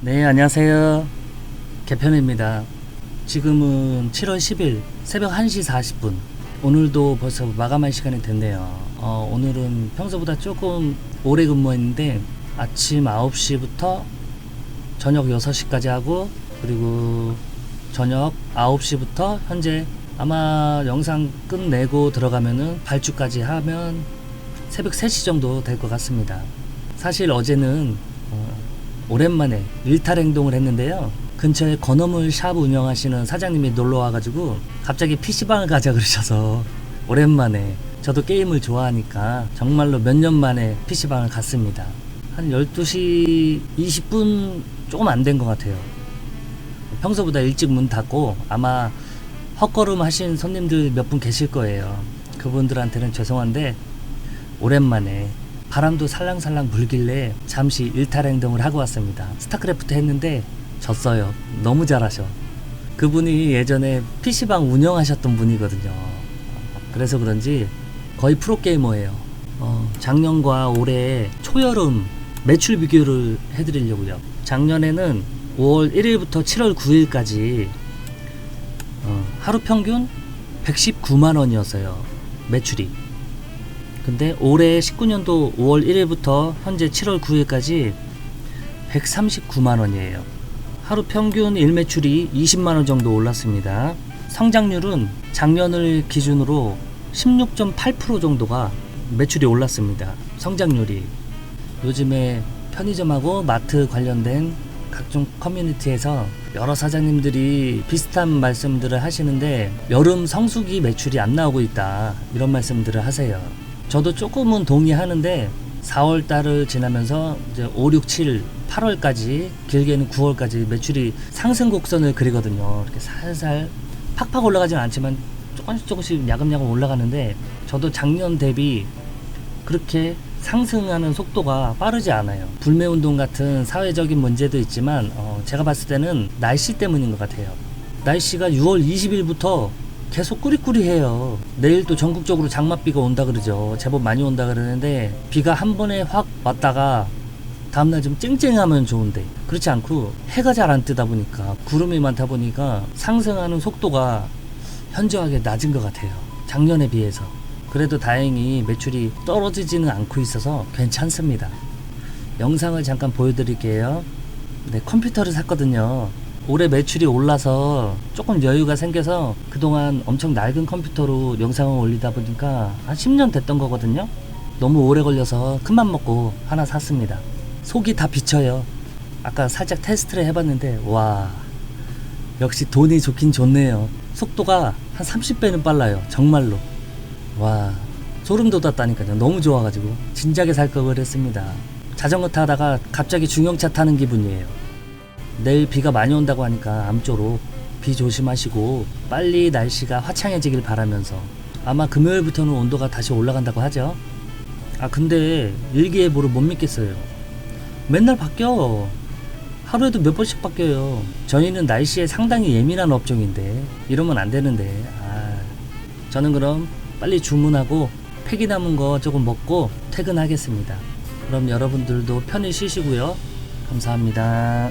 네, 안녕하세요. 개편입니다. 지금은 7월 10일 새벽 1시 40분. 오늘도 벌써 마감할 시간이 됐네요. 어, 오늘은 평소보다 조금 오래 근무했는데 아침 9시부터 저녁 6시까지 하고 그리고 저녁 9시부터 현재 아마 영상 끝내고 들어가면은 발주까지 하면 새벽 3시 정도 될 것 같습니다. 사실 어제는 어, 오랜만에 일탈 행동을 했는데요. 근처에 건어물 샵 운영하시는 사장님이 놀러 와가지고 갑자기 PC방을 가자 그러셔서 오랜만에 저도 게임을 좋아하니까 정말로 몇 년 만에 PC방을 갔습니다. 한 12시 20분 조금 안 된 것 같아요. 평소보다 일찍 문 닫고 아마 헛걸음 하신 손님들 몇 분 계실 거예요. 그분들한테는 죄송한데 오랜만에 바람도 살랑살랑 불길래 잠시 일탈 행동을 하고 왔습니다. 스타크래프트 했는데 졌어요. 너무 잘하셔. 그분이 예전에 PC방 운영하셨던 분이거든요. 그래서 그런지 거의 프로게이머예요. 어, 작년과 올해 초여름 매출 비교를 해드리려고요. 작년에는 5월 1일부터 7월 9일까지 어, 하루 평균 119만 원이었어요. 매출이. 근데 올해 19년도 5월 1일부터 현재 7월 9일까지 139만 원이에요. 하루 평균 일매출이 20만 원 정도 올랐습니다. 성장률은 작년을 기준으로 16.8% 정도가 매출이 올랐습니다. 성장률이 요즘에 편의점하고 마트 관련된 각종 커뮤니티에서 여러 사장님들이 비슷한 말씀들을 하시는데 여름 성수기 매출이 안 나오고 있다 이런 말씀들을 하세요. 저도 조금은 동의하는데 4월 달을 지나면서 이제 5, 6, 7, 8월까지 길게는 9월까지 매출이 상승 곡선을 그리거든요. 이렇게 살살 팍팍 올라가지는 않지만 조금씩 조금씩 야금야금 올라가는데 저도 작년 대비 그렇게 상승하는 속도가 빠르지 않아요. 불매운동 같은 사회적인 문제도 있지만 어, 제가 봤을 때는 날씨 때문인 것 같아요. 날씨가 6월 20일부터 계속 꾸리꾸리해요. 내일 또 전국적으로 장맛비가 온다 그러죠. 제법 많이 온다 그러는데 비가 한 번에 확 왔다가 다음날 좀 쨍쨍하면 좋은데 그렇지 않고 해가 잘 안 뜨다 보니까 구름이 많다 보니까 상승하는 속도가 현저하게 낮은 것 같아요. 작년에 비해서. 그래도 다행히 매출이 떨어지지는 않고 있어서 괜찮습니다. 영상을 잠깐 보여드릴게요. 네, 컴퓨터를 샀거든요. 올해 매출이 올라서 조금 여유가 생겨서 그동안 엄청 낡은 컴퓨터로 영상을 올리다 보니까 한 10년 됐던 거거든요. 너무 오래 걸려서 큰맘 먹고 하나 샀습니다. 속이 다 비쳐요. 아까 살짝 테스트를 해봤는데 와 역시 돈이 좋긴 좋네요. 속도가 한 30배는 빨라요. 정말로. 와 소름 돋았다니까요. 너무 좋아가지고 진작에 살걸 했습니다. 자전거 타다가 갑자기 중형차 타는 기분이에요. 내일 비가 많이 온다고 하니까 암쪼록 비 조심하시고 빨리 날씨가 화창해지길 바라면서 아마 금요일부터는 온도가 다시 올라간다고 하죠. 아 근데 일기예보를 못 믿겠어요. 맨날 바뀌어. 하루에도 몇 번씩 바뀌어요. 저희는 날씨에 상당히 예민한 업종인데 이러면 안 되는데. 아, 저는 그럼 빨리 주문하고 팩이 남은 거 조금 먹고 퇴근하겠습니다. 그럼 여러분들도 편히 쉬시고요. 감사합니다.